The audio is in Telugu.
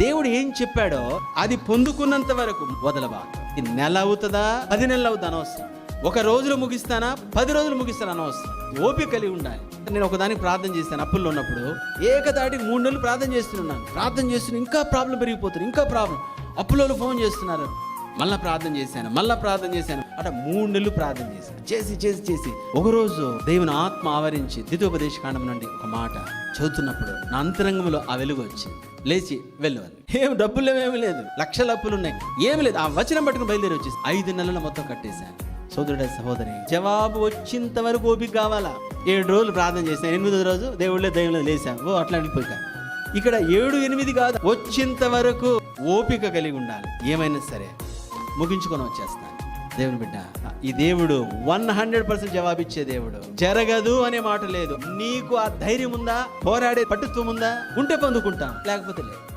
దేవుడు ఏం చెప్పాడో అది పొందుకున్నంత వరకు వదలవా? ఇది నెల అవుతుందా? పది నెలలు అవుతుంది అనవసరం. ఒక రోజులో ముగిస్తానా? పది రోజులు ముగిస్తాను అనవసరం. ఓపిక కలిగి ఉండాలి. నేను ఒకదానికి ప్రార్థన చేశాను అప్పుల్లో ఉన్నప్పుడు. ఏకదాటి మూడు నెలలు ప్రార్థన చేస్తున్నాను. ప్రార్థన చేస్తున్నా ఇంకా ప్రాబ్లం పెరిగిపోతుంది ఇంకా ప్రాబ్లం. అప్పులో ఫోన్ చేస్తున్నారు. మళ్ళా ప్రార్థన చేశాను మళ్ళా ప్రార్థన చేశాను. అట మూడు నెలలు ప్రార్థన చేశాను. చేసి చేసి చేసి. ఒకరోజు దేవుని ఆత్మ ఆవరించి ద్వితోపదేశ కాండం నుండి ఒక మాట చదువుతున్నప్పుడు నా అంతరంగంలో ఆ వెలుగు వచ్చింది. లేచి వెళ్ళవాలి. ఏం డబ్బులు ఏమీ లేదు. లక్షల అప్పులు ఉన్నాయి. ఏమి లేదు. ఆ వచనం పట్టుకుని బయలుదేరి వచ్చేసి ఐదు నెలలు మొత్తం కట్టేశాను. సోదరుడ సహోదరి జవాబు వచ్చేంత వరకు ఓపిక కావాలా? ఏడు రోజులు ప్రార్థన చేశాను. ఎనిమిదో రోజు దేవుళ్ళే దేవుళ్ళే లేసాం ఓ అట్లా వెళ్ళిపోయికా ఇక్కడ ఏడు ఎనిమిది కాదు. వచ్చేంత వరకు ఓపిక కలిగి ఉండాలి. ఏమైనా సరే. ముగించుకొని వచ్చేస్తాను. దేవుని బిడ్డ ఈ దేవుడు వన్ హండ్రెడ్ పర్సెంట్ జవాబిచ్చే దేవుడు. జరగదు అనే మాట లేదు. నీకు ఆ ధైర్యం ఉందా? పోరాడే పట్టుత్వం ఉందా? ఉంటే పొందుకుంటాం. లేకపోతే లేదు.